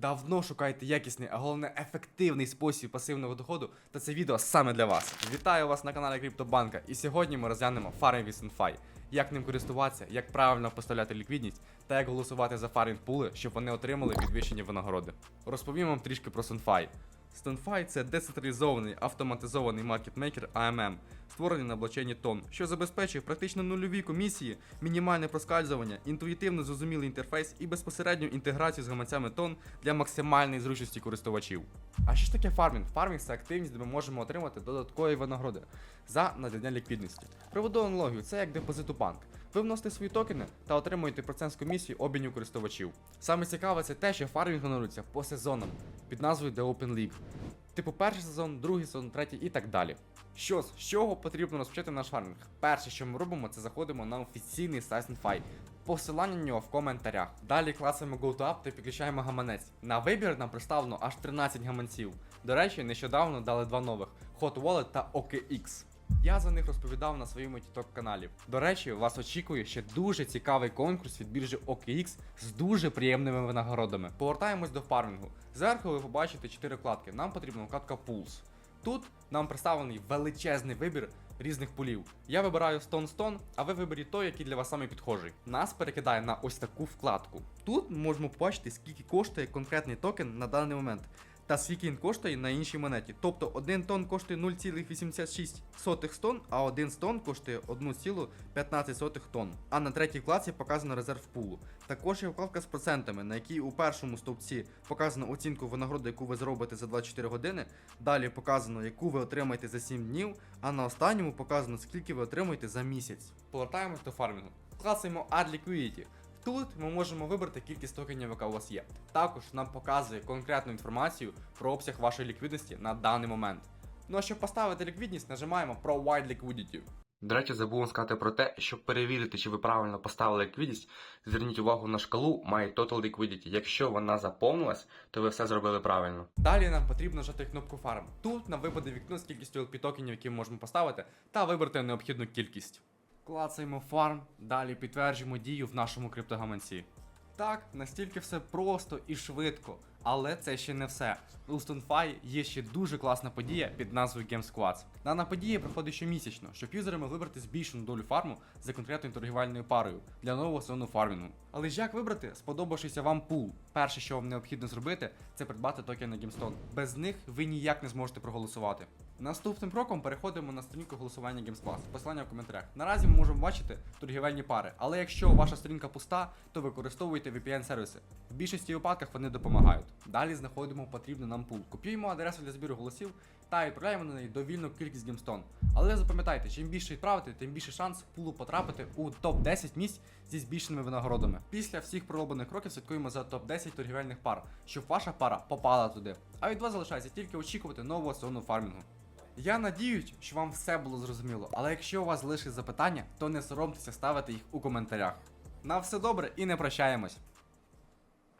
Давно шукаєте якісний, а головне ефективний спосіб пасивного доходу, то це відео саме для вас. Вітаю вас на каналі Криптобанка, і сьогодні ми розглянемо Farming with Sunfy. Як ним користуватися, як правильно поставляти ліквідність та як голосувати за фармінг пули, щоб вони отримали підвищені винагороди. Розповім вам трішки про Sunfy. StonFi – це децентралізований автоматизований маркетмейкер AMM, створений на блокчейні Тон, що забезпечує практично нульові комісії, мінімальне проскальзування, інтуїтивно зрозумілий інтерфейс і безпосередню інтеграцію з гаманцями Тон для максимальної зручності користувачів. А що ж таке фармінг? Фармінг це активність, де ми можемо отримати додаткові винагороди за надання ліквідності. Приведу аналогію, це як депозит у банк. Ви вносите свої токени та отримуєте процент з комісії обміню користувачів. Саме цікаве це те, що фармінг генерується по сезонам під назвою The Open League. Типу перший сезон, другий сезон, третій і так далі. Що з чого потрібно розпочати наш фармінг? Перше, що ми робимо, це заходимо на офіційний сайт. Посилання на нього в коментарях. Далі класимо Go to App та підключаємо гаманець. На вибір нам представлено аж 13 гаманців. До речі, нещодавно дали два нових: Hot Wallet та OKX. Я за них розповідав на своєму TikTok каналі. До речі, вас очікує ще дуже цікавий конкурс від біржі OKX з дуже приємними винагородами. Повертаємось до фармінгу. Зверху ви побачите 4 вкладки. Нам потрібна вкладка Pools. Тут нам представлений величезний вибір різних пулів. Я вибираю Stone, а ви виберіть той, який для вас саме підхожий. Нас перекидає на ось таку вкладку. Тут можемо побачити, скільки коштує конкретний токен на даний момент. Та скільки він коштує на іншій монеті. Тобто 1 тонн коштує 0,86 стон, а 1 стон коштує 1,15 тонн. А на третій вкладці показано резерв пулу. Також є вкладка з процентами, на якій у першому стовпці показано оцінку винагороди, яку ви зробите за 24 години. Далі показано, яку ви отримаєте за 7 днів, а на останньому показано, скільки ви отримаєте за місяць. Повертаємось до фармінгу. Клацаємо Add Liquidity. Тут ми можемо вибрати кількість токенів, яка у вас є. Також нам показує конкретну інформацію про обсяг вашої ліквідності на даний момент. Ну а щоб поставити ліквідність, нажимаємо Provide Liquidity. До речі, забув вам сказати про те, щоб перевірити, чи ви правильно поставили ліквідність, зверніть увагу на шкалу My Total Liquidity. Якщо вона заповнилась, то ви все зробили правильно. Далі нам потрібно нажати кнопку Farm. Тут нам випаде вікно з кількістю LP токенів, які ми можемо поставити, та вибрати необхідну кількість. Клацаємо фарм, далі підтверджуємо дію в нашому криптогаманці. Так, настільки все просто і швидко, але це ще не все. У StoneFi є ще дуже класна подія під назвою Game Squads. Дана подія проходить щомісячно, щоб юзери могли вибрати збільшену долю фарму за конкретною торгівельною парою для нового сезону фармінгу. Але ж як вибрати сподобавшийся вам пул? Перше, що вам необхідно зробити, це придбати токени GameStone. Без них ви ніяк не зможете проголосувати. Наступним кроком переходимо на сторінку голосування GameSquad. Посилання в коментарях. Наразі ми можемо бачити торгівельні пари, але якщо ваша сторінка пуста, то використовуйте VPN-сервіси. В більшості випадках вони допомагають. Далі знаходимо потрібний нам пул. Копіюємо адресу для збіру голосів та відправляємо на неї довільну кількість GameStone. Але запам'ятайте, чим більше відправити, тим більше шанс пулу потрапити у топ-10 місць зі збільшеними винагородами. Після всіх пророблених кроків слідкуємо за топ-10 торгівельних пар, щоб ваша пара попала туди. А від вас залишається тільки очікувати нового сезону фармінгу. Я надіюсь, що вам все було зрозуміло, але якщо у вас залишились запитання, то не соромтеся ставити їх у коментарях. На все добре і не прощаємось.